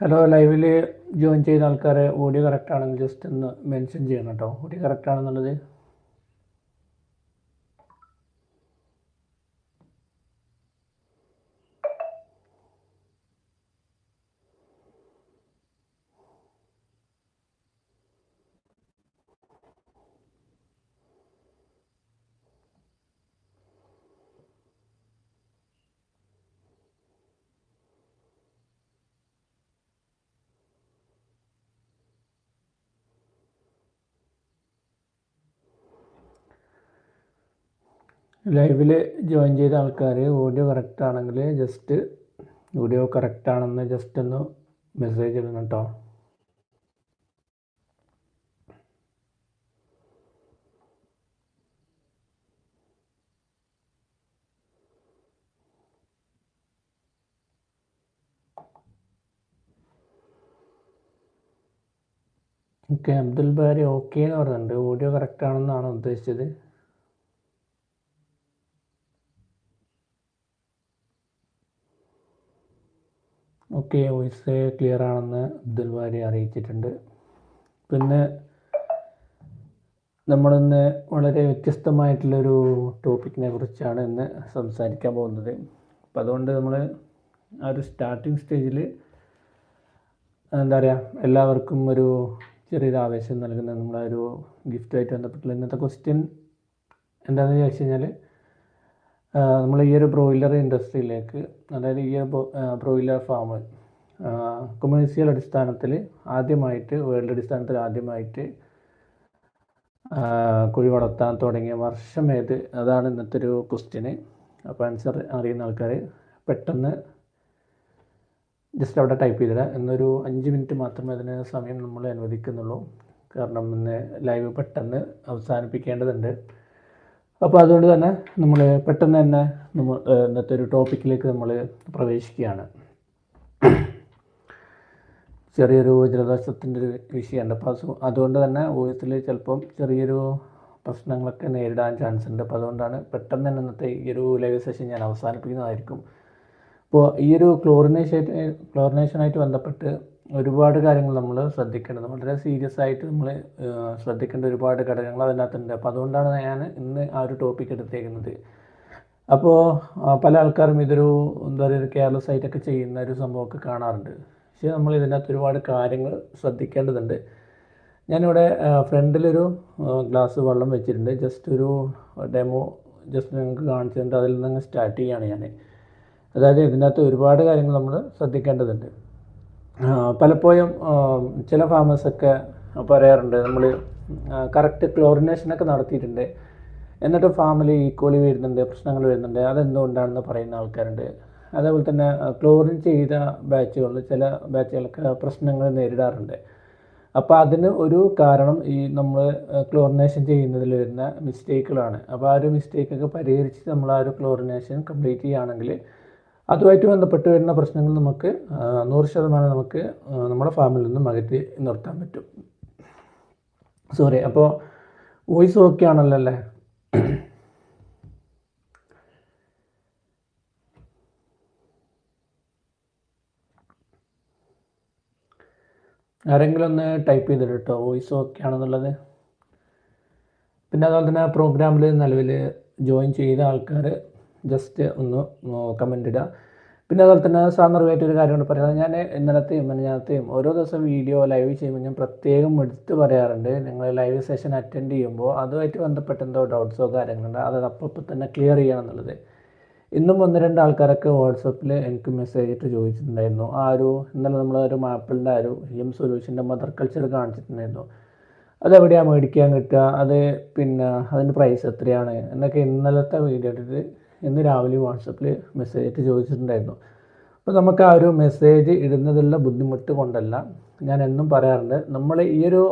Hello ലൈവിൽ join ചെയ്ത ആൾക്കാരെ ഓഡിയോ കറക്റ്റ് ആണെങ്കിൽ ജസ്റ്റ് ഒന്ന് മെൻഷൻ ചെയ്യണം കേട്ടോ ഓഡിയോ കറക്റ്റ് ആണെന്നുള്ളത് ലൈവിൽ ജോയിൻ ചെയ്ത ആൾക്കാർ ഓഡിയോ കറക്റ്റ് ആണെങ്കിൽ ജസ്റ്റ് ഓഡിയോ കറക്റ്റ് ആണെന്ന് ജസ്റ്റ് ഒന്ന് മെസ്സേജ് ഇടണം കേട്ടോ. ഓക്കെ അബ്ദുൽ ബാരി ഓക്കെ എന്ന് പറയുന്നുണ്ട്. ഓഡിയോ കറക്റ്റ് ആണെന്നാണ് ഉദ്ദേശിച്ചത്? ഓക്കെ വോയിസ് ക്ലിയർ ആണെന്ന് അബ്ദുൽ ബാരി അറിയിച്ചിട്ടുണ്ട്. പിന്നെ നമ്മളിന്ന് വളരെ വ്യത്യസ്തമായിട്ടുള്ളൊരു ടോപ്പിക്കിനെ കുറിച്ചാണ് ഇന്ന് സംസാരിക്കാൻ പോകുന്നത്. അപ്പോൾ അതുകൊണ്ട് നമ്മൾ ആ ഒരു സ്റ്റാർട്ടിങ് സ്റ്റേജിൽ എന്താ പറയുക എല്ലാവർക്കും ഒരു ചെറിയൊരു ആവേശം നൽകുന്ന നമ്മളെ ഒരു ഗിഫ്റ്റുമായിട്ട് ബന്ധപ്പെട്ടുള്ള ഇന്നത്തെ ക്വസ്റ്റ്യൻ എന്താണെന്ന് ചോദിച്ചു കഴിഞ്ഞാൽ നമ്മൾ ഈ ഒരു ബ്രോയിലർ ഇൻഡസ്ട്രിയിലേക്ക് അതായത് ഈ ഒരു ബ്രോയിലർ ഫാം കൊമേഴ്സ്യൽ അടിസ്ഥാനത്തിൽ ആദ്യമായിട്ട് വേൾഡ് അടിസ്ഥാനത്തിൽ ആദ്യമായിട്ട് കുഴി വളർത്താൻ തുടങ്ങിയ വർഷം ഏത്? അതാണ് ഇന്നത്തെ ഒരു ക്വസ്റ്റ്യന് അപ്പോൾ ആൻസർ അറിയുന്ന ആൾക്കാർ പെട്ടെന്ന് ജസ്റ്റ് അവിടെ ടൈപ്പ് ചെയ്തിടുക എന്നൊരു അഞ്ച് മിനിറ്റ് മാത്രമേ അതിന് സമയം നമ്മൾ അനുവദിക്കുന്നുള്ളൂ. കാരണം ഇന്ന് ലൈവ് പെട്ടെന്ന് അവസാനിപ്പിക്കേണ്ടതുണ്ട്. അപ്പോൾ അതുകൊണ്ട് തന്നെ നമ്മൾ പെട്ടെന്ന് തന്നെ നമ്മൾ ഇന്നത്തെ ഒരു ടോപ്പിക്കിലേക്ക് നമ്മൾ പ്രവേശിക്കുകയാണ്. ചെറിയൊരു ജലദോഷത്തിന്റെ ഒരു വിഷയമുണ്ട്. അപ്പോൾ അസു അതുകൊണ്ട് തന്നെ വോയിസിൽ ചിലപ്പം ചെറിയൊരു പ്രശ്നങ്ങളൊക്കെ നേരിടാൻ ചാൻസ് ഉണ്ട്. അപ്പോൾ അതുകൊണ്ടാണ് പെട്ടെന്ന് തന്നെ ഇന്നത്തെ ഈ ഒരു ലൈവ് സെഷൻ ഞാൻ അവസാനിപ്പിക്കുന്നതായിരിക്കും. അപ്പോൾ ഈ ഒരു ക്ലോറിനേഷൻ ക്ലോറിനേഷനായിട്ട് ബന്ധപ്പെട്ട് ഒരുപാട് കാര്യങ്ങൾ നമ്മൾ ശ്രദ്ധിക്കേണ്ടത് വളരെ സീരിയസ് ആയിട്ട് നമ്മൾ ശ്രദ്ധിക്കേണ്ട ഒരുപാട് ഘടകങ്ങൾ അതിനകത്തുണ്ട്. അപ്പോൾ അതുകൊണ്ടാണ് ഞാൻ ഇന്ന് ആ ഒരു ടോപ്പിക് എടുത്തേക്കുന്നത്. അപ്പോൾ പല ആൾക്കാരും ഇതൊരു എന്താ പറയുക കെയർലെസ് ആയിട്ടൊക്കെ ചെയ്യുന്ന ഒരു സംഭവമൊക്കെ കാണാറുണ്ട്. പക്ഷേ നമ്മൾ ഇതിനകത്ത് ഒരുപാട് കാര്യങ്ങൾ ശ്രദ്ധിക്കേണ്ടതുണ്ട്. ഞാനിവിടെ ഫ്രണ്ടിലൊരു ഗ്ലാസ് വെള്ളം വെച്ചിട്ടുണ്ട്. ജസ്റ്റ് ഒരു ഡെമോ ജസ്റ്റ് നിങ്ങൾക്ക് കാണിച്ചിട്ടുണ്ട് അതിൽ നിന്ന് സ്റ്റാർട്ട് ചെയ്യുകയാണ് ഞാൻ അതായത് ഇതിനകത്ത് ഒരുപാട് കാര്യങ്ങൾ നമ്മൾ ശ്രദ്ധിക്കേണ്ടതുണ്ട്. പലപ്പോഴും ചില ഫാമേഴ്സൊക്കെ പറയാറുണ്ട് നമ്മൾ കറക്റ്റ് ക്ലോറിനേഷനൊക്കെ നടത്തിയിട്ടുണ്ട്. എന്നിട്ട് ഫാമിൽ ഈക്വലി വരുന്നുണ്ട് പ്രശ്നങ്ങൾ വരുന്നുണ്ട് അതെന്തുകൊണ്ടാണെന്ന് പറയുന്ന ആൾക്കാരുണ്ട്. അതേപോലെ തന്നെ ക്ലോറിൻ ചെയ്ത ബാച്ചുകൾ ചില ബാച്ചുകളൊക്കെ പ്രശ്നങ്ങൾ നേരിടാറുണ്ട്. അപ്പോൾ അതിന് ഒരു കാരണം ഈ നമ്മൾ ക്ലോറിനേഷൻ ചെയ്യുന്നതിൽ വരുന്ന മിസ്റ്റേക്കുകളാണ്. അപ്പോൾ ആ ഒരു മിസ്റ്റേക്കൊക്കെ പരിഹരിച്ച് നമ്മൾ ആ ഒരു ക്ലോറിനേഷൻ കംപ്ലീറ്റ് ചെയ്യുകയാണെങ്കിൽ അതുമായിട്ട് ബന്ധപ്പെട്ട് വരുന്ന പ്രശ്നങ്ങൾ നമുക്ക് നൂറ് ശതമാനം നമുക്ക് നമ്മുടെ ഫാമിൽ നിന്നും അകറ്റി നിർത്താൻ പറ്റും. സോറി അപ്പോൾ വോയിസ് ഓക്കെ ആണല്ലോ അല്ലേ? ആരെങ്കിലും ഒന്ന് ടൈപ്പ് ചെയ്തിട്ട് കേട്ടോ വോയിസ് ഓക്കെ ആണെന്നുള്ളത്. പിന്നെ അതുപോലെ തന്നെ പ്രോഗ്രാമിൽ നിലവിൽ ജോയിൻ ചെയ്ത ആൾക്കാർ ജസ്റ്റ് ഒന്ന് കമന്റ് ഇടുക പിന്നെ അതുപോലെ തന്നെ സാന്ദർഭമായിട്ട് ഒരു കാര്യം കൊണ്ട് പറയുന്നത് ഞാൻ ഇന്നലത്തെയും മിനിഞ്ഞാലത്തെയും ഓരോ ദിവസം വീഡിയോ ലൈവ് ചെയ്യുമ്പോൾ ഞാൻ പ്രത്യേകം എടുത്ത് പറയാറുണ്ട്. നിങ്ങൾ ലൈവ് സെഷൻ അറ്റൻഡ് ചെയ്യുമ്പോൾ അതുമായിട്ട് ബന്ധപ്പെട്ട എന്തോ ഡൗട്ട്സോ കാര്യങ്ങളുണ്ടോ അത് അപ്പോൾ തന്നെ ക്ലിയർ ചെയ്യണം എന്നുള്ളത്. ഇന്നും ഒന്ന് രണ്ട് ആൾക്കാരൊക്കെ വാട്സപ്പിൽ എനിക്ക് മെസ്സേജ് ഇട്ട് ചോദിച്ചിട്ടുണ്ടായിരുന്നു. ആ ഒരു ഇന്നലെ നമ്മൾ ഒരു മാപ്പിളിന്റെ ആ ഒരു ഹിം സൊല്യൂഷന്റെ മദർ കൾച്ചർ കാണിച്ചിട്ടുണ്ടായിരുന്നു. അതെവിടെയാണ് മേടിക്കാൻ കിട്ടുക? അത് പിന്നെ അതിന്റെ പ്രൈസ് എത്രയാണ്? എന്നൊക്കെ ഇന്നലത്തെ വീഡിയോ ഇട്ടിട്ട് ഇന്ന് രാവിലെ വാട്സപ്പിൽ മെസ്സേജ് ഇട്ട് ചോദിച്ചിട്ടുണ്ടായിരുന്നു. അപ്പോൾ നമുക്ക് ആ ഒരു മെസ്സേജ് ഇടുന്നതിലുള്ള ബുദ്ധിമുട്ട് കൊണ്ടല്ല ഞാൻ എന്നും പറയാറുണ്ട്. നമ്മൾ ഈ ഒരു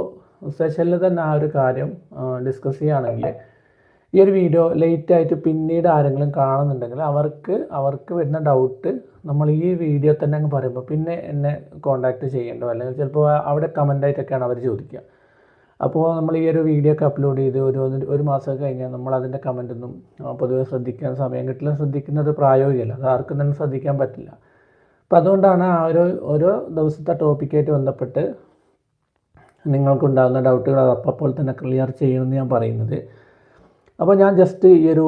സെഷനിൽ തന്നെ ആ ഒരു കാര്യം ഡിസ്കസ് ചെയ്യുകയാണെങ്കിൽ ഈ ഒരു വീഡിയോ ലേറ്റ് ആയിട്ട് പിന്നീട് ആരെങ്കിലും കാണുന്നുണ്ടെങ്കിൽ അവർക്ക് അവർക്ക് വരുന്ന ഡൗട്ട് നമ്മൾ ഈ വീഡിയോ തന്നെ അങ്ങ് പറയുമ്പോൾ പിന്നെ എന്നെ കോൺടാക്റ്റ് ചെയ്യേണ്ടോ? അല്ലെങ്കിൽ ചിലപ്പോൾ അവിടെ കമന്റായിട്ടൊക്കെയാണ് അവർ ചോദിക്കുക. അപ്പോൾ നമ്മൾ ഈ ഒരു വീഡിയോ ഒക്കെ അപ്ലോഡ് ചെയ്ത് ഒരു ഒരു മാസം കഴിഞ്ഞാൽ നമ്മൾ അതിന്റെ കമന്റൊന്നും പൊതുവെ ശ്രദ്ധിക്കാൻ സമയം കിട്ടില്ല. ശ്രദ്ധിക്കുന്നത് പ്രായോഗികമല്ല. അത് ആർക്കും തന്നെ ശ്രദ്ധിക്കാൻ പറ്റില്ല. അപ്പോൾ അതുകൊണ്ടാണ് ആ ഒരു ഓരോ ദിവസത്തെ ടോപ്പിക്കായിട്ട് ബന്ധപ്പെട്ട് നിങ്ങൾക്കുണ്ടാകുന്ന ഡൗട്ടുകൾ അപ്പോൾ തന്നെ ക്ലിയർ ചെയ്യണമെന്ന് ഞാൻ പറയുന്നത്. അപ്പോൾ ഞാൻ ജസ്റ്റ് ഈ ഒരു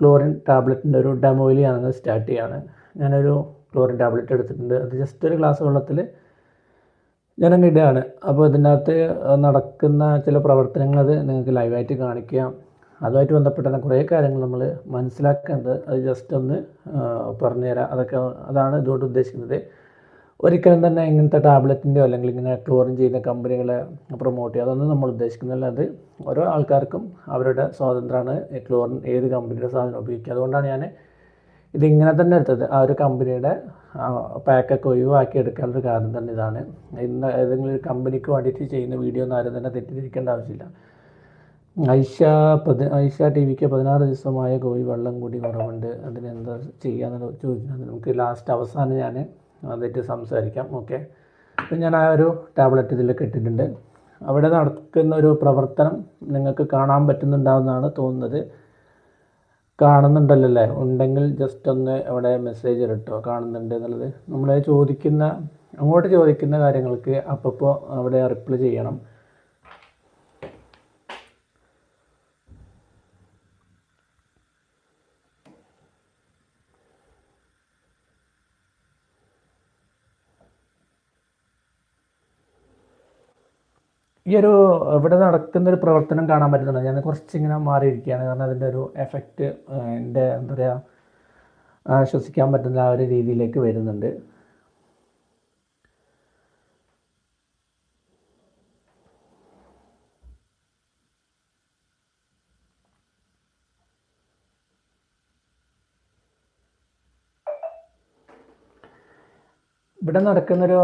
ക്ലോറിൻ ടാബ്ലറ്റിന്റെ ഒരു ഡെമോയിൽ ഞാനങ്ങ് സ്റ്റാർട്ട് ചെയ്യാണ്. ഞാനൊരു ക്ലോറിൻ ടാബ്ലറ്റ് എടുത്തിട്ടുണ്ട്. അത് ജസ്റ്റ് ഒരു ഗ്ലാസ് വെള്ളത്തിൽ ഞാനങ്ങ് ഇടുകയാണ്. അപ്പോൾ ഇതിനകത്ത് നടക്കുന്ന ചില പ്രവർത്തനങ്ങൾ അത് നിങ്ങൾക്ക് ലൈവായിട്ട് കാണിക്കാം. അതുമായിട്ട് ബന്ധപ്പെട്ട കുറേ കാര്യങ്ങൾ നമ്മൾ മനസ്സിലാക്കേണ്ടത്. അത് ജസ്റ്റ് ഒന്ന് പറഞ്ഞുതരാം. അതൊക്കെ അതാണ് ഇതുകൊണ്ട് ഉദ്ദേശിക്കുന്നത്. ഒരിക്കലും തന്നെ ഇങ്ങനത്തെ ടാബ്ലറ്റിന്റെയോ അല്ലെങ്കിൽ ഇങ്ങനെ ക്ലോറിൻ ചെയ്യുന്ന കമ്പനികളെ പ്രൊമോട്ട് ചെയ്യുക അതൊന്നും നമ്മൾ ഉദ്ദേശിക്കുന്നില്ല. അത് ഓരോ ആൾക്കാർക്കും അവരുടെ സ്വാതന്ത്ര്യമാണ്. ക്ലോറിൻ ഏത് കമ്പനിയുടെ സാധനം ഉപയോഗിക്കുക. അതുകൊണ്ടാണ് ഞാൻ ഇതിങ്ങനെ തന്നെ എടുത്തത്. ആ ഒരു കമ്പനിയുടെ പാക്കൊക്കെ ഒഴിവാക്കി എടുക്കാനുള്ള കാരണം തന്നെ ഇതാണ്. ഇന്ന് ഏതെങ്കിലും ഒരു കമ്പനിക്ക് വേണ്ടിയിട്ട് ചെയ്യുന്ന വീഡിയോ ഒന്നും ആരും തന്നെ തെറ്റിദ്ധരിക്കേണ്ട ആവശ്യമില്ല. ഐഷ പതി ഐഷ ടി വിക്ക് പതിനാറ് ദിവസമായ കോഴി വെള്ളം കൂടി കുറവുണ്ട്. അതിനെന്താ ചെയ്യാന്ന് ചോദിച്ചാൽ നമുക്ക് ലാസ്റ്റ് അവസാനം ഞാൻ അതായിട്ട് സംസാരിക്കാം ഓക്കെ? അപ്പം ഞാൻ ആ ഒരു ടാബ്ലറ്റ് ഇതിൽ കെട്ടിട്ടുണ്ട്. അവിടെ നടക്കുന്ന ഒരു പ്രവർത്തനം നിങ്ങൾക്ക് കാണാൻ പറ്റുന്നുണ്ടാവുന്നതാണ് തോന്നുന്നത്. കാണുന്നുണ്ടല്ലോ അല്ലേ ഉണ്ടെങ്കിൽ ജസ്റ്റ് ഒന്ന് അവിടെ മെസ്സേജ് ഇട്ടോ കാണുന്നുണ്ട് എന്നുള്ളത്. നമ്മൾ ചോദിക്കുന്ന അങ്ങോട്ട് ചോദിക്കുന്ന കാര്യങ്ങൾക്ക് അപ്പോൾ അവിടെ റിപ്ലൈ ചെയ്യണം. ഈ ഒരു ഇവിടെ നടക്കുന്ന ഒരു പ്രവർത്തനം കാണാൻ പറ്റുന്നുണ്ട്. ഞാൻ കുറച്ചിങ്ങനെ മാറിയിരിക്കുകയാണ്. കാരണം അതിന്റെ ഒരു എഫക്റ്റ് എന്റെ എന്താ പറയുക ശ്വസിക്കാൻ പറ്റുന്ന ആ ഒരു രീതിയിലേക്ക് വരുന്നുണ്ട്. ഇവിടെ നടക്കുന്നൊരു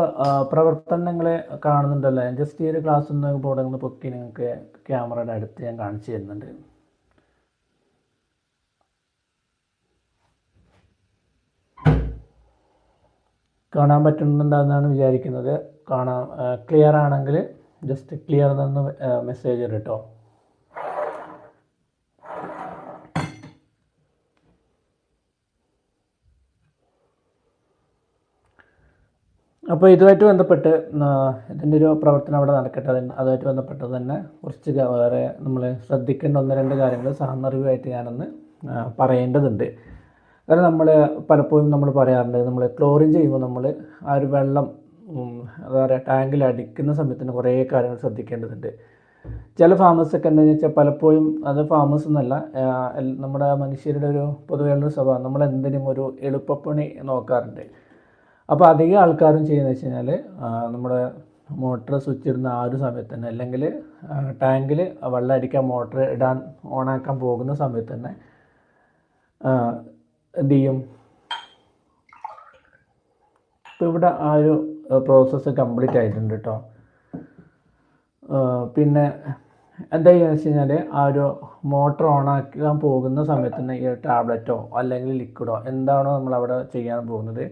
പ്രവർത്തനങ്ങൾ കാണുന്നുണ്ടല്ലോ. ജസ്റ്റ് ഈ ഒരു ക്ലാസ് ഒന്ന് ബോർഡ് പൊക്കി നിങ്ങൾക്ക് ക്യാമറയുടെ അടുത്ത് ഞാൻ കാണിച്ചു തരുന്നുണ്ട്. കാണാൻ പറ്റുന്നുണ്ടെന്നാണ് വിചാരിക്കുന്നത്. കാണാൻ ക്ലിയർ ആണെങ്കിൽ ജസ്റ്റ് ക്ലിയർ എന്നൊന്ന് മെസ്സേജ് ഇട്ടോ അപ്പോൾ ഇതുമായിട്ട് ബന്ധപ്പെട്ട് ഇതിന്റെ ഒരു പ്രവർത്തനം അവിടെ നടക്കട്ടെ. അതിന് അതുമായിട്ട് ബന്ധപ്പെട്ട് തന്നെ കുറച്ച് വേറെ നമ്മൾ ശ്രദ്ധിക്കേണ്ട ഒന്ന് രണ്ട് കാര്യങ്ങൾ സാന്ദർഭികമായിട്ട് ഞാനൊന്ന് പറയേണ്ടതുണ്ട്. കാരണം നമ്മൾ പലപ്പോഴും നമ്മൾ പറയാറുണ്ട് നമ്മൾ ക്ലോറിൻ ചെയ്യുമ്പോൾ നമ്മൾ ആ ഒരു വെള്ളം എന്താ പറയുക ടാങ്കിൽ അടിക്കുന്ന സമയത്തിന് കുറേ കാര്യങ്ങൾ ശ്രദ്ധിക്കേണ്ടതുണ്ട്. ചില ഫാമേഴ്സൊക്കെ എന്താണെന്ന് വെച്ചാൽ പലപ്പോഴും അത് ഫാമേഴ്സ് എന്നല്ല നമ്മുടെ മനുഷ്യരുടെ ഒരു പൊതുവെയുള്ള സ്വഭാവം. നമ്മൾ എന്തിനും ഒരു എളുപ്പപ്പണി നോക്കാറുണ്ട്. അപ്പോൾ അധികം ആൾക്കാരും ചെയ്യുന്നത് വെച്ച് കഴിഞ്ഞാൽ നമ്മുടെ മോട്ടർ സ്വിച്ച് ഇടുന്ന ആ ഒരു സമയത്ത് തന്നെ അല്ലെങ്കിൽ ടാങ്കിൽ വെള്ളം അടിക്കാൻ മോട്ടർ ഇടാൻ ഓണാക്കാൻ പോകുന്ന സമയത്ത് തന്നെ എന്ത് ചെയ്യും? ഇപ്പോൾ ഇവിടെ ആ ഒരു പ്രോസസ്സ് കംപ്ലീറ്റ് ആയിട്ടുണ്ട് കേട്ടോ പിന്നെ എന്താ ചെയ്യുക വെച്ച് കഴിഞ്ഞാൽ ആ ഒരു മോട്ടർ ഓണാക്കാൻ പോകുന്ന സമയത്ത് തന്നെ ഈ ടാബ്ലറ്റോ അല്ലെങ്കിൽ ലിക്വിഡോ എന്താണോ നമ്മൾ അവിടെ ചെയ്യാൻ പോകുന്നത്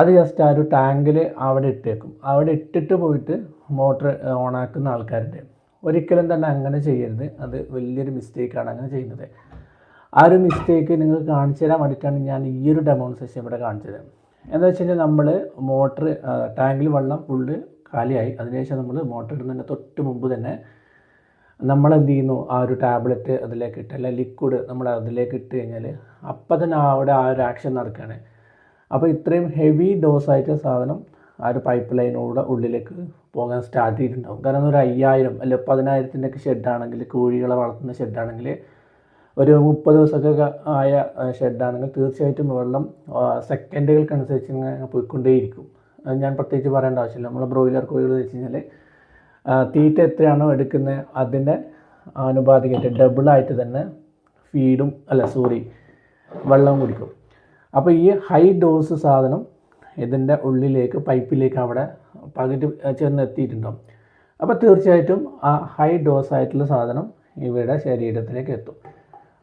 അത് ജസ്റ്റ് ആ ഒരു ടാങ്കിൽ അവിടെ ഇട്ടേക്കും. അവിടെ ഇട്ടിട്ട് പോയിട്ട് മോട്ടർ ഓണാക്കുന്ന ആൾക്കാരുണ്ട്. ഒരിക്കലും തന്നെ അങ്ങനെ ചെയ്യരുത്. അത് വലിയൊരു മിസ്റ്റേക്കാണ് അങ്ങനെ ചെയ്യുന്നത്. ആ ഒരു മിസ്റ്റേക്ക് നിങ്ങൾ കാണിച്ചു തരാൻ വേണ്ടിയിട്ടാണ് ഞാൻ ഈ ഒരു ഡെമോൺസ്ട്രേഷൻ ഇവിടെ കാണിച്ചത്. എന്താ വെച്ച് കഴിഞ്ഞാൽ നമ്മൾ മോട്ടർ ടാങ്കിൽ വെള്ളം ഫുള്ള് കാലിയായി. അതിനുശേഷം നമ്മൾ മോട്ടർ ഇടുന്നതിന് തൊട്ട് മുമ്പ് തന്നെ നമ്മൾ എന്ത് ചെയ്യുന്നു? ആ ഒരു ടാബ്ലറ്റ് അതിലേക്ക് ഇട്ട് അല്ലെങ്കിൽ ലിക്വിഡ് നമ്മൾ അതിലേക്ക് ഇട്ട് കഴിഞ്ഞാൽ അപ്പം തന്നെ അവിടെ ആ ഒരു ആക്ഷൻ നടക്കുകയാണ് അപ്പോൾ ഇത്രയും ഹെവി ഡോസ് ആയിട്ട് സാധനം ആ ഒരു പൈപ്പ് ലൈനിലൂടെ ഉള്ളിലേക്ക് പോകാൻ സ്റ്റാർട്ട് ചെയ്തിട്ടുണ്ടാകും കാരണം ഒരു അയ്യായിരം അല്ലെ പതിനായിരത്തിന്റെ ഒക്കെ ഷെഡാണെങ്കിൽ കോഴികളെ വളർത്തുന്ന ഷെഡാണെങ്കിൽ ഒരു മുപ്പത് ദിവസമൊക്കെ ആയ ഷെഡാണെങ്കിൽ തീർച്ചയായിട്ടും വെള്ളം സെക്കൻഡുകൾക്കനുസരിച്ച് ഇങ്ങനെ പോയിക്കൊണ്ടേയിരിക്കും. ഞാൻ പ്രത്യേകിച്ച് പറയേണ്ട ആവശ്യമില്ല. നമ്മൾ ബ്രോയിലർ കോഴികൾ വെച്ച് കഴിഞ്ഞാൽ തീറ്റ എത്രയാണോ എടുക്കുന്നത് അതിന്റെ ആനുപാതികമായിട്ട് ഡബിളായിട്ട് തന്നെ ഫീഡും അല്ല സോറി വെള്ളവും കുടിക്കും. അപ്പോൾ ഈ ഹൈ ഡോസ് സാധനം ഇതിന്റെ ഉള്ളിലേക്ക് പൈപ്പിലേക്ക് അവിടെ പകുതി ചെന്ന് എത്തിയിട്ടുണ്ടാവും അപ്പോൾ തീർച്ചയായിട്ടും ആ ഹൈ ഡോസ് ആയിട്ടുള്ള സാധനം ഇവയുടെ ശരീരത്തിലേക്ക് എത്തും.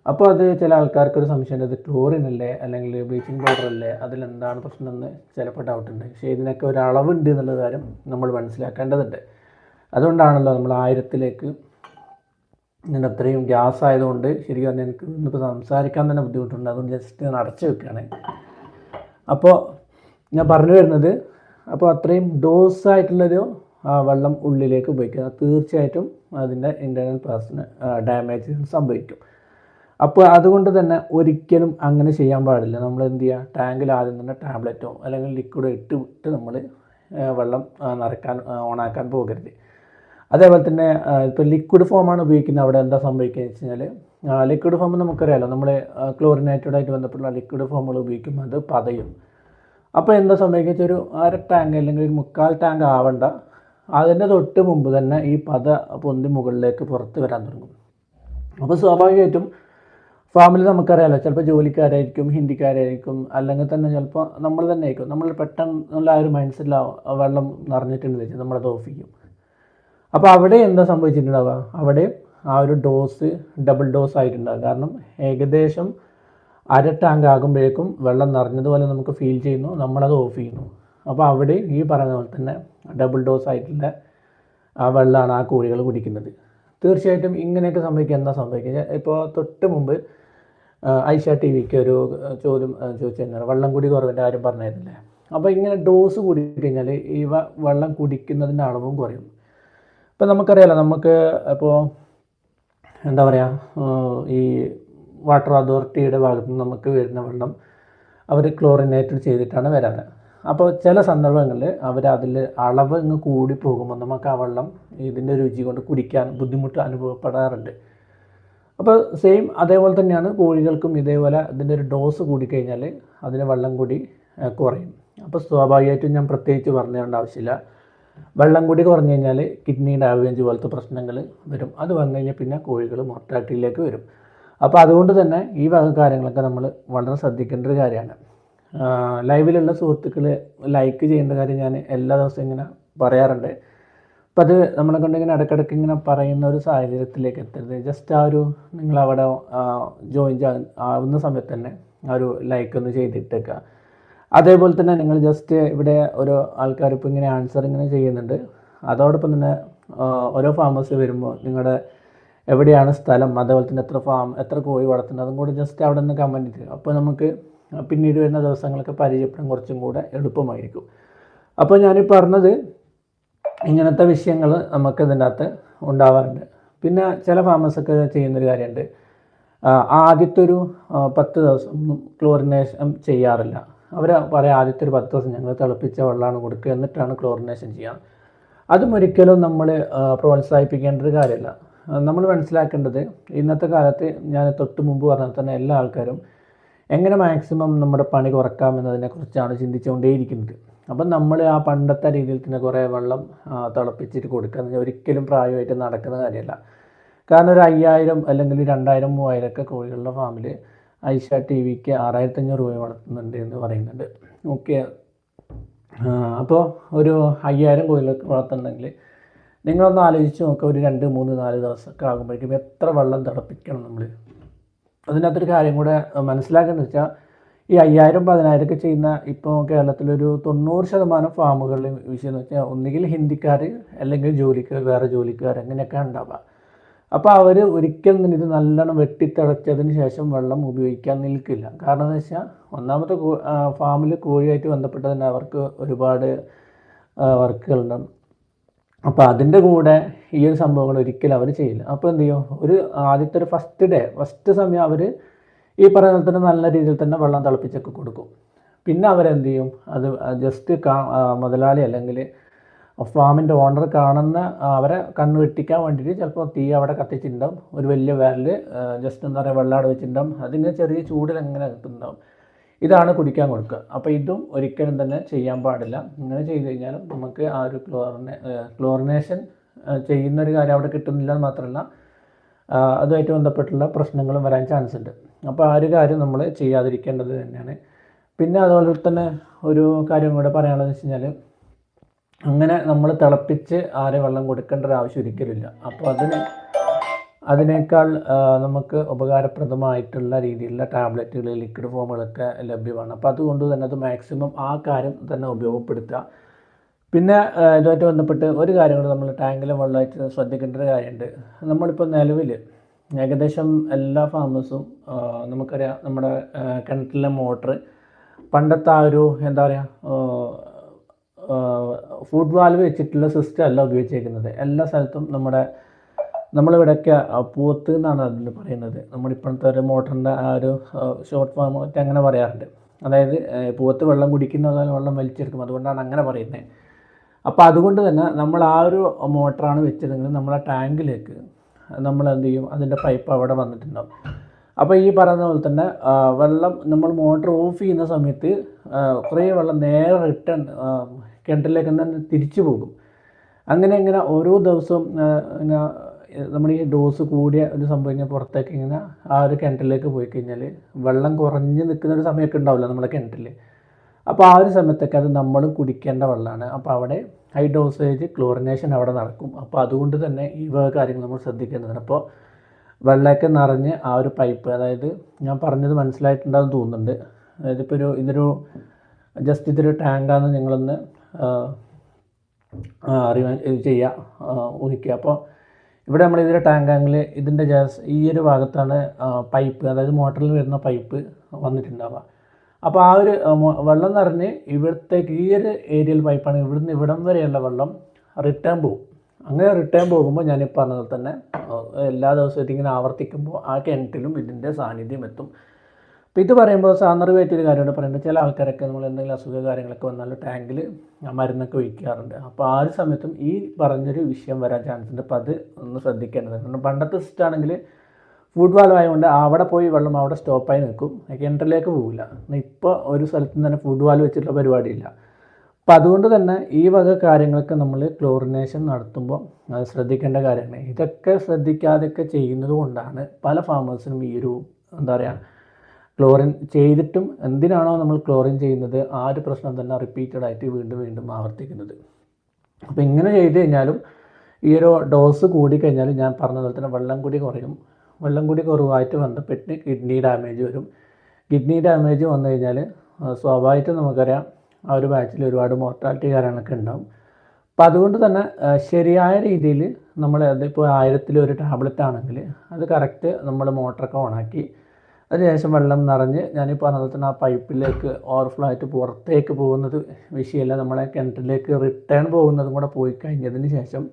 അപ്പോൾ അത് ചില ആൾക്കാർക്ക് ഒരു സംശയം അത് ക്ലോറിൻ അല്ലേ? അല്ലെങ്കിൽ ബ്ലീച്ചിങ് പൗഡർ അല്ലേ? അതിലെന്താണ് പ്രശ്നം എന്ന് ചിലപ്പോൾ ഡൗട്ട് ഉണ്ട്. പക്ഷേ ഇതിനൊക്കെ ഒരു അളവുണ്ട് എന്നുള്ള കാര്യം നമ്മൾ മനസ്സിലാക്കേണ്ടതുണ്ട്. അതുകൊണ്ടാണല്ലോ നമ്മൾ ആയിരത്തിലേക്ക് ഇങ്ങനെ അത്രയും ഗ്യാസ് ആയതുകൊണ്ട് ശരിക്കും പറഞ്ഞാൽ എനിക്ക് ഇന്നിപ്പോൾ സംസാരിക്കാൻ തന്നെ ബുദ്ധിമുട്ടുണ്ട്. അതുകൊണ്ട് ജസ്റ്റ് ഞാൻ അടച്ചു വെക്കുകയാണ്. അപ്പോൾ ഞാൻ പറഞ്ഞു വരുന്നത് അപ്പോൾ അത്രയും ഡോസ് ആയിട്ടുള്ളൊരു വെള്ളം ഉള്ളിലേക്ക് ഉപയോഗിക്കുക. തീർച്ചയായിട്ടും അതിന്റെ ഇന്റേർണൽ പാസിന് ഡാമേജ് സംഭവിക്കും. അപ്പോൾ അതുകൊണ്ട് തന്നെ ഒരിക്കലും അങ്ങനെ ചെയ്യാൻ പാടില്ല. നമ്മൾ എന്ത് ചെയ്യുക? ടാങ്കിൽ ആദ്യം തന്നെ ടാബ്ലറ്റോ അല്ലെങ്കിൽ ലിക്വിഡോ ഇട്ട് വിട്ട് നമ്മൾ വെള്ളം നിറക്കാൻ ഓണാക്കാൻ പോകരുത്. അതേപോലെ തന്നെ ഇപ്പോൾ ലിക്വിഡ് ഫോമാണ് ഉപയോഗിക്കുന്നത്. അവിടെ എന്താ സംഭവിക്കുക വെച്ച് കഴിഞ്ഞാൽ ലിക്വിഡ് ഫോം നമുക്കറിയാലോ നമ്മൾ ക്ലോറിനേറ്റഡായിട്ട് ബന്ധപ്പെട്ടുള്ള ലിക്വിഡ് ഫോമുകൾ ഉപയോഗിക്കുമ്പോൾ അത് പതയും. അപ്പോൾ എന്താ സംഭവിക്കുക ഒരു അര ടാങ്ക് അല്ലെങ്കിൽ ഒരു മുക്കാൽ ടാങ്ക് ആവണ്ട. അതിന്റെ തൊട്ട് മുമ്പ് തന്നെ ഈ പത പൊന്തി മുകളിലേക്ക് പുറത്ത് വരാൻ തുടങ്ങും. അപ്പോൾ സ്വാഭാവികമായിട്ടും ഫാമിൽ നമുക്കറിയാലോ ചിലപ്പോൾ ജോലിക്കാരായിരിക്കും ഹിന്ദിക്കാരായിരിക്കും അല്ലെങ്കിൽ തന്നെ ചിലപ്പോൾ നമ്മൾ തന്നെ ആയിരിക്കും. നമ്മൾ പെട്ടെന്നുള്ള ആ ഒരു മൈൻഡ് സെറ്റിലാവും വെള്ളം നിറഞ്ഞിട്ടുണ്ട് വെച്ചാൽ നമ്മളത് ഓഫ് ചെയ്യും. അപ്പോൾ അവിടെ എന്താ സംഭവിച്ചിട്ടുണ്ടാവുക? അവിടെ ആ ഒരു ഡോസ് ഡബിൾ ഡോസ് ആയിട്ടുണ്ടാകും കാരണം ഏകദേശം അര ടാങ്ക് ആകുമ്പോഴേക്കും വെള്ളം നിറഞ്ഞതുപോലെ നമുക്ക് ഫീൽ ചെയ്യുന്നു. നമ്മളത് ഓഫ് ചെയ്യുന്നു. അപ്പോൾ അവിടെ ഈ പറഞ്ഞ പോലെ തന്നെ ഡബിൾ ഡോസ് ആയിട്ടുള്ള ആ വെള്ളമാണ് ആ കോഴികൾ കുടിക്കുന്നത്. തീർച്ചയായിട്ടും ഇങ്ങനെയൊക്കെ സംഭവിക്കുക എന്താ സംഭവിക്കുക ഇപ്പോൾ തൊട്ട് മുമ്പ് ഐഷ ടി വിക്ക് ഒരു ചോദ്യം ആ, ചോദിച്ചിരുന്നു വെള്ളം കുടി കുറവിന്റെ കാര്യം പറഞ്ഞിരുന്നില്ലേ അപ്പോൾ ഇങ്ങനെ ഡോസ് കൂടി കഴിഞ്ഞാൽ ഈ വെള്ളം കുടിക്കുന്നതിന്റെ അളവും കുറയും. ഇപ്പം നമുക്കറിയാലോ നമുക്ക് ഇപ്പോൾ എന്താ പറയുക ഈ വാട്ടർ അതോറിറ്റിയുടെ ഭാഗത്ത് നിന്ന് നമുക്ക് വരുന്ന വെള്ളം അവർ ക്ലോറിനേറ്റഡ് ചെയ്തിട്ടാണ് വരാറ്. അപ്പോൾ ചില സന്ദർഭങ്ങളിൽ അവർ അതിൽ അളവ് ഇങ്ങ് കൂടി പോകുമ്പോൾ നമുക്ക് ആ വെള്ളം ഇതിന്റെ രുചി കൊണ്ട് കുടിക്കാൻ ബുദ്ധിമുട്ട് അനുഭവപ്പെടാറുണ്ട്. അപ്പോൾ സെയിം അതേപോലെ തന്നെയാണ് കോഴികൾക്കും ഇതേപോലെ ഇതിന്റെ ഒരു ഡോസ് കൂടിക്കഴിഞ്ഞാൽ അതിന് വെള്ളം കൂടി കുറയും. അപ്പോൾ സ്വാഭാവികമായിട്ടും ഞാൻ പ്രത്യേകിച്ച് പറഞ്ഞു തരേണ്ട ആവശ്യമില്ല. വെള്ളം കൂടി കുറഞ്ഞു കഴിഞ്ഞാൽ കിഡ്നി ഡാമേജ് പോലത്തെ പ്രശ്നങ്ങൾ വരും. അത് വന്നു കഴിഞ്ഞാൽ പിന്നെ കോഴികൾ മൊർട്ടാലിറ്റിയിലേക്ക് വരും. അപ്പോൾ അതുകൊണ്ട് തന്നെ ഈ വക കാര്യങ്ങളൊക്കെ നമ്മൾ വളരെ ശ്രദ്ധിക്കേണ്ട ഒരു കാര്യമാണ്. ലൈവിലുള്ള സുഹൃത്തുക്കൾ ലൈക്ക് ചെയ്യേണ്ട കാര്യം ഞാൻ എല്ലാ ദിവസവും ഇങ്ങനെ പറയാറുണ്ട്. അപ്പം അത് നമ്മളെ കൊണ്ട് ഇങ്ങനെ ഇടയ്ക്കിടയ്ക്ക് ഇങ്ങനെ പറയുന്ന ഒരു സാഹചര്യത്തിലേക്ക് എത്തരുത്. ജസ്റ്റ് ആ ഒരു നിങ്ങൾ അവിടെ ജോയിൻ ആവുന്ന സമയത്ത് തന്നെ ആ ഒരു ലൈക്ക് ഒന്ന് ചെയ്തിട്ടേക്കുക. അതേപോലെ തന്നെ നിങ്ങൾ ജസ്റ്റ് ഇവിടെ ഓരോ ആൾക്കാർ ഇപ്പോൾ ഇങ്ങനെ ആൻസർ ഇങ്ങനെ ചെയ്യുന്നുണ്ട്. അതോടൊപ്പം തന്നെ ഓരോ ഫാമേഴ്സ് വരുമ്പോൾ നിങ്ങളുടെ എവിടെയാണ് സ്ഥലം അതേപോലെ തന്നെ എത്ര ഫാം എത്ര കോഴി വളർത്തുന്നത് അതും കൂടെ ജസ്റ്റ് അവിടെ നിന്ന് കമന്റ് ചെയ്യുക. അപ്പോൾ നമുക്ക് പിന്നീട് വരുന്ന ദിവസങ്ങളൊക്കെ പരിചയപ്പെടാൻ കുറച്ചും കൂടെ എളുപ്പമായിരിക്കും. അപ്പോൾ ഞാനീ പറഞ്ഞത് ഇങ്ങനത്തെ വിഷയങ്ങൾ നമുക്ക് ഇതിന്റെ അകത്ത് ഉണ്ടാവാറുണ്ട്. പിന്നെ ചില ഫാമേഴ്സൊക്കെ ചെയ്യുന്നൊരു കാര്യമുണ്ട്. ആദ്യത്തെ ഒരു പത്ത് ദിവസം ക്ലോറിനേഷൻ ചെയ്യാറില്ല. അവർ പറയാം ആദ്യത്തെ ഒരു പത്ത് ദിവസം ഞങ്ങൾ തിളപ്പിച്ച വെള്ളമാണ് കൊടുക്കുക. എന്നിട്ടാണ് ക്ലോറിനേഷൻ ചെയ്യുക അതും ഒരിക്കലും നമ്മൾ പ്രോത്സാഹിപ്പിക്കേണ്ട ഒരു കാര്യമല്ല നമ്മൾ മനസ്സിലാക്കേണ്ടത് ഇന്നത്തെ കാലത്ത് ഞാൻ തൊട്ട് മുമ്പ് പറഞ്ഞാൽ തന്നെ എല്ലാ ആൾക്കാരും എങ്ങനെ മാക്സിമം നമ്മുടെ പണി കുറക്കാം എന്നതിനെക്കുറിച്ചാണ് ചിന്തിച്ചുകൊണ്ടേയിരിക്കുന്നത്. അപ്പം നമ്മൾ ആ പണ്ടത്തെ രീതിയിൽ തന്നെ കുറേ വെള്ളം തിളപ്പിച്ചിട്ട് കൊടുക്കുക ഒരിക്കലും പ്രായമായിട്ട് നടക്കുന്ന കാര്യമല്ല കാരണം ഒരു അയ്യായിരം അല്ലെങ്കിൽ രണ്ടായിരം മൂവായിരം ഒക്കെ കോഴികളുടെ ഫാമിൽ ഐഷ ടി വിക്ക് ആറായിരത്തി അഞ്ഞൂറ് രൂപ വളർത്തുന്നുണ്ട് എന്ന് പറയുന്നുണ്ട്. ഓക്കെ അപ്പോൾ ഒരു അയ്യായിരം കോഴികളൊക്കെ വളർത്തുന്നുണ്ടെങ്കിൽ നിങ്ങളൊന്ന് ആലോചിച്ച് നോക്കുക ഒരു രണ്ട് മൂന്ന് നാല് ദിവസമൊക്കെ ആകുമ്പോഴേക്കും എത്ര വെള്ളം തിളപ്പിക്കണം നമ്മൾ അതിനകത്തൊരു കാര്യം കൂടെ മനസ്സിലാക്കേണ്ടത് വെച്ചാൽ ഈ അയ്യായിരം പതിനായിരം ഒക്കെ ചെയ്യുന്ന ഇപ്പോൾ കേരളത്തിലൊരു തൊണ്ണൂറ് ശതമാനം ഫാമുകളിൽ വിഷയം എന്ന് വെച്ചാൽ ഒന്നുകിൽ ഹിന്ദിക്കാർ അല്ലെങ്കിൽ ജോലിക്കാർ വേറെ ജോലിക്കാർ അങ്ങനെയൊക്കെ ഉണ്ടാവുക. അപ്പോൾ അവർ ഒരിക്കലും തന്നെ ഇത് നല്ലോണം വെട്ടിത്തിളച്ചതിന് ശേഷം വെള്ളം ഉപയോഗിക്കാൻ നിൽക്കില്ല. കാരണം എന്ന് വെച്ചാൽ ഒന്നാമത്തെ ഫാമിൽ കോഴിയായിട്ട് ബന്ധപ്പെട്ട് തന്നെ അവർക്ക് ഒരുപാട് വർക്കുകളുണ്ട്. അപ്പോൾ അതിന്റെ കൂടെ ഈ ഒരു സംഭവങ്ങൾ ഒരിക്കലും അവർ ചെയ്യില്ല. അപ്പോൾ എന്ത് ചെയ്യും? ഒരു ആദ്യത്തെ ഒരു ഫസ്റ്റ് ഡേ ഫസ്റ്റ് സമയം അവർ ഈ പറയുന്ന തന്നെ നല്ല രീതിയിൽ തന്നെ വെള്ളം തിളപ്പിച്ചൊക്കെ കൊടുക്കും. പിന്നെ അവരെന്ത് ചെയ്യും? അത് ജസ്റ്റ് കാ മുതലാളി അല്ലെങ്കിൽ ഫാമിന്റെ ഓണർ കാണുന്ന അവരെ കണ്ണ് വെട്ടിക്കാൻ വേണ്ടിയിട്ട് ചിലപ്പോൾ തീ അവിടെ കത്തിച്ചിട്ടുണ്ടാവും. ഒരു വലിയ വേരൽ ജസ്റ്റ് എന്താ പറയുക വെള്ളം അവിടെ വെച്ചിട്ടുണ്ടാവും. അതിങ്ങനെ ചെറിയ ചൂടിൽ അങ്ങനെ കിട്ടുന്നുണ്ടാവും ഇതാണ് കുടിക്കാൻ കൊടുക്കുക. അപ്പോൾ ഇതും ഒരിക്കലും തന്നെ ചെയ്യാൻ പാടില്ല. ഇങ്ങനെ ചെയ്ത് കഴിഞ്ഞാൽ നമുക്ക് ആ ഒരു ക്ലോറിനെ ക്ലോറിനേഷൻ ചെയ്യുന്ന ഒരു കാര്യം അവിടെ കിട്ടുന്നില്ല എന്ന് മാത്രമല്ല അതുമായിട്ട് ബന്ധപ്പെട്ടുള്ള പ്രശ്നങ്ങളും വരാൻ ചാൻസ് ഉണ്ട്. അപ്പോൾ ആ ഒരു കാര്യം നമ്മൾ ചെയ്യാതിരിക്കേണ്ടത് തന്നെയാണ്. പിന്നെ അതുപോലെ തന്നെ ഒരു കാര്യം കൂടെ പറയാനുള്ളതെന്ന് വെച്ച് കഴിഞ്ഞാൽ അങ്ങനെ നമ്മൾ തിളപ്പിച്ച് ആരെ വെള്ളം കൊടുക്കേണ്ട ഒരു ആവശ്യം ഒരിക്കലുമില്ല. അപ്പോൾ അതിന് അതിനേക്കാൾ നമുക്ക് ഉപകാരപ്രദമായിട്ടുള്ള രീതിയിലുള്ള ടാബ്ലറ്റുകൾ ലിക്വിഡ് ഫോമുകളൊക്കെ ലഭ്യമാണ്. അപ്പോൾ അതുകൊണ്ട് തന്നെ അത് മാക്സിമം ആ കാര്യം തന്നെ ഉപയോഗപ്പെടുത്തുക. പിന്നെ ഇതുമായിട്ട് ബന്ധപ്പെട്ട് ഒരു കാര്യം കൂടെ നമ്മൾ ടാങ്കിലെ വെള്ളമായിട്ട് ശ്രദ്ധിക്കേണ്ട ഒരു കാര്യമുണ്ട്. നമ്മളിപ്പോൾ നിലവിൽ ഏകദേശം എല്ലാ ഫാമേഴ്സും നമുക്കറിയാം നമ്മുടെ കിണറ്റിലെ മോട്ടർ പണ്ടത്തെ ആ ഒരു എന്താ പറയുക ഫുഡ് വാൽവ് വെച്ചിട്ടുള്ള സിസ്റ്റം അല്ല ഉപയോഗിച്ചേക്കുന്നത്. എല്ലാ സ്ഥലത്തും നമ്മുടെ നമ്മളിവിടെയൊക്കെ പൂത്ത് എന്നാണ് അതിന് പറയുന്നത്. നമ്മളിപ്പോഴത്തെ ഒരു മോട്ടറിന്റെ ആ ഒരു ഷോർട്ട് ഫോം ഒക്കെ അങ്ങനെ പറയാറുണ്ട്. അതായത് പൂവത്ത് വെള്ളം കുടിക്കുന്ന വെള്ളം വലിച്ചെടുക്കും. അതുകൊണ്ടാണ് അങ്ങനെ പറയുന്നത്. അപ്പോൾ അതുകൊണ്ട് തന്നെ നമ്മൾ ആ ഒരു മോട്ടറാണ് വെച്ചതെങ്കിൽ നമ്മളെ ടാങ്കിലേക്ക് നമ്മൾ എന്ത് ചെയ്യും? അതിന്റെ പൈപ്പ് അവിടെ വന്നിട്ടുണ്ടാവും. അപ്പോൾ ഈ പറയുന്ന പോലെ തന്നെ വെള്ളം നമ്മൾ മോട്ടർ ഓഫ് ചെയ്യുന്ന സമയത്ത് കുറേ വെള്ളം നേരെ റിട്ടേൺ കിണറ്റിലേക്ക് തന്നെ തിരിച്ചു പോകും. അങ്ങനെ ഇങ്ങനെ ഓരോ ദിവസവും ഇങ്ങനെ നമ്മൾ ഈ ഡോസ് കൂടിയ ഒരു സംഭവം ഇങ്ങനെ പുറത്തേക്ക് ഇങ്ങനെ ആ ഒരു കിണറ്റിലേക്ക് പോയി കഴിഞ്ഞാൽ വെള്ളം കുറഞ്ഞ് നിൽക്കുന്ന ഒരു സമയമൊക്കെ ഉണ്ടാവില്ല നമ്മുടെ കിണറ്റിൽ അപ്പോൾ ആ ഒരു സമയത്തൊക്കെ അത് നമ്മൾ കുടിക്കേണ്ട വെള്ളമാണ്. അപ്പോൾ അവിടെ ഹൈ ഡോസേജ് ക്ലോറിനേഷൻ അവിടെ നടക്കും. അപ്പോൾ അതുകൊണ്ട് തന്നെ ഈ വക കാര്യങ്ങൾ നമ്മൾ ശ്രദ്ധിക്കേണ്ടതാണ്. അപ്പോൾ വെള്ളമൊക്കെ നിറഞ്ഞ് ആ ഒരു പൈപ്പ് അതായത് ഞാൻ പറഞ്ഞത് മനസ്സിലായിട്ടുണ്ടാകുമെന്ന് തോന്നുന്നുണ്ട്. അതായത് ഇപ്പോൾ ഒരു ഇതൊരു ജസ്റ്റ് ഇതൊരു ടാങ്കാന്ന് നിങ്ങളൊന്ന് അറിയാൻ ചെയ്യുക ഊഹിക്കുക. അപ്പോൾ ഇവിടെ നമ്മൾ ഇതിന്റെ ടാങ്കാങ്കിൽ ഇതിന്റെ ജാസ് ഈ ഒരു ഭാഗത്താണ് പൈപ്പ് അതായത് മോട്ടറിൽ വരുന്ന പൈപ്പ് വന്നിട്ടുണ്ടാവുക. അപ്പോൾ ആ ഒരു വെള്ളം നിറഞ്ഞ് ഇവിടത്തേക്ക് ഈ ഒരു ഏരിയയിൽ പൈപ്പാണ് ഇവിടുന്ന് ഇവിടം വരെയുള്ള വെള്ളം റിട്ടേൺ പോകും. അങ്ങനെ റിട്ടേൺ പോകുമ്പോൾ ഞാൻ ഈ പറഞ്ഞ തന്നെ എല്ലാ ദിവസവും ഇതിങ്ങനെ ആവർത്തിക്കുമ്പോൾ ആ കിണറ്റിലും ഇതിന്റെ സാന്നിധ്യം എത്തും. അപ്പോൾ ഇത് പറയുമ്പോൾ സാന്ദർഭമായിട്ട് ഒരു കാര്യമാണ് പറയുന്നത്. ചില ആൾക്കാരൊക്കെ നമ്മൾ എന്തെങ്കിലും അസുഖ കാര്യങ്ങളൊക്കെ വന്നാൽ ടാങ്കിൽ മരുന്നൊക്കെ ഒഴിക്കാറുണ്ട്. അപ്പോൾ ആ ഒരു സമയത്തും ഈ പറഞ്ഞൊരു വിഷയം വരാൻ ചാൻസ് ഉണ്ട്. അപ്പോൾ അത് ഒന്ന് ശ്രദ്ധിക്കേണ്ടത് കാരണം പണ്ടത്തെ സിസ്റ്റാണെങ്കിൽ ഫുഡ് വാൽവ് ആയതുകൊണ്ട് അവിടെ പോയി വെള്ളം അവിടെ സ്റ്റോപ്പായി നിൽക്കും. കിണറ്റിലേക്ക് പോകില്ല ഇപ്പോൾ ഒരു സ്ഥലത്ത് തന്നെ ഫുഡ് വാൽവ് വെച്ചിട്ടുള്ള പരിപാടിയില്ല. അപ്പോൾ അതുകൊണ്ട് തന്നെ ഈ വക കാര്യങ്ങളൊക്കെ നമ്മൾ ക്ലോറിനേഷൻ നടത്തുമ്പോൾ അത് ശ്രദ്ധിക്കേണ്ട കാര്യമാണ്. ഇതൊക്കെ ശ്രദ്ധിക്കാതെയൊക്കെ ചെയ്യുന്നത് കൊണ്ടാണ് പല ഫാമേഴ്സിനും ഈ ഒരു എന്താ പറയുക ക്ലോറിൻ ചെയ്തിട്ടും എന്തിനാണോ നമ്മൾ ക്ലോറിൻ ചെയ്യുന്നത് ആ ഒരു പ്രശ്നം തന്നെ റിപ്പീറ്റഡ് ആയിട്ട് വീണ്ടും വീണ്ടും ആവർത്തിക്കുന്നത്. അപ്പോൾ ഇങ്ങനെ ചെയ്ത് കഴിഞ്ഞാലും ഈ ഒരു ഡോസ് കൂടിക്കഴിഞ്ഞാൽ ഞാൻ പറഞ്ഞതുപോലെ തന്നെ വെള്ളം കൂടി കുറയും. വെള്ളം കൂടി കുറവായിട്ട് ബന്ധപ്പെട്ട് കിഡ്നി ഡാമേജ് വരും. കിഡ്നി ഡാമേജ് വന്നു കഴിഞ്ഞാൽ സ്വാഭാവികമായിട്ടും നമുക്കറിയാം ആ ഒരു ബാച്ചിൽ ഒരുപാട് മോർട്ടാലിറ്റി കാര്യങ്ങളൊക്കെ ഉണ്ടാവും. അപ്പോൾ അതുകൊണ്ട് തന്നെ ശരിയായ രീതിയിൽ നമ്മൾ അതിപ്പോൾ ആയിരത്തിൽ ഒരു ടാബ്ലറ്റ് ആണെങ്കിൽ അത് കറക്റ്റ് നമ്മൾ മോട്ടറൊക്കെ ഓണാക്കി അതിനുശേഷം വെള്ളം നിറഞ്ഞ് ഞാൻ പറഞ്ഞ പോലെ തന്നെ ആ പൈപ്പിലേക്ക് ഓവർഫ്ലോ ആയിട്ട് പുറത്തേക്ക് പോകുന്നത് വിഷയമല്ല. നമ്മളെ കിണറ്റിലേക്ക് റിട്ടേൺ പോകുന്നതും കൂടെ പോയി കഴിഞ്ഞതിന് ശേഷം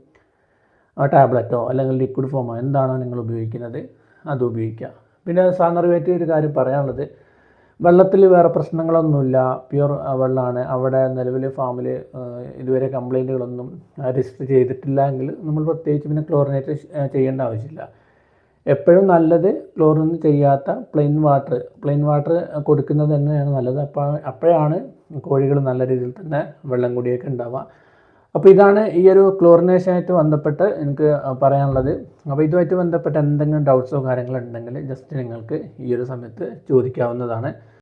ആ ടാബ്ലറ്റോ അല്ലെങ്കിൽ ലിക്വിഡ് ഫോമോ എന്താണോ നിങ്ങൾ ഉപയോഗിക്കുന്നത് അത് ഉപയോഗിക്കുക. പിന്നെ സാന്ദർഭമായിട്ട് ഒരു കാര്യം പറയാനുള്ളത്. വെള്ളത്തിൽ വേറെ പ്രശ്നങ്ങളൊന്നുമില്ല. പ്യുർ വെള്ളമാണ്. അവിടെ നിലവിൽ ഫാമിൽ ഇതുവരെ കംപ്ലൈന്റുകളൊന്നും രജിസ്റ്റർ ചെയ്തിട്ടില്ല എങ്കിൽ നമ്മൾ പ്രത്യേകിച്ച് പിന്നെ ക്ലോറിനേറ്റ് ചെയ്യേണ്ട ആവശ്യമില്ല. എപ്പോഴും നല്ലത് ക്ലോറിൻ ചെയ്യാത്ത പ്ലെയിൻ വാട്ടർ പ്ലെയിൻ വാട്ടർ കൊടുക്കുന്നത് തന്നെയാണ് നല്ലത്. അപ്പോൾ അപ്പോഴാണ് കോഴികൾ നല്ല രീതിയിൽ തന്നെ വെള്ളം കുടിയൊക്കെ ഉണ്ടാവുക. അപ്പോൾ ഇതാണ് ഈ ഒരു ക്ലോറിനേഷനായിട്ട് ബന്ധപ്പെട്ട് എനിക്ക് പറയാനുള്ളത്. അപ്പോൾ ഇതുമായിട്ട് ബന്ധപ്പെട്ട് എന്തെങ്കിലും ഡൗട്ട്സോ കാര്യങ്ങളോ ഉണ്ടെങ്കിൽ ജസ്റ്റ് നിങ്ങൾക്ക് ഈ ഒരു സമയത്ത് ചോദിക്കാവുന്നതാണ്.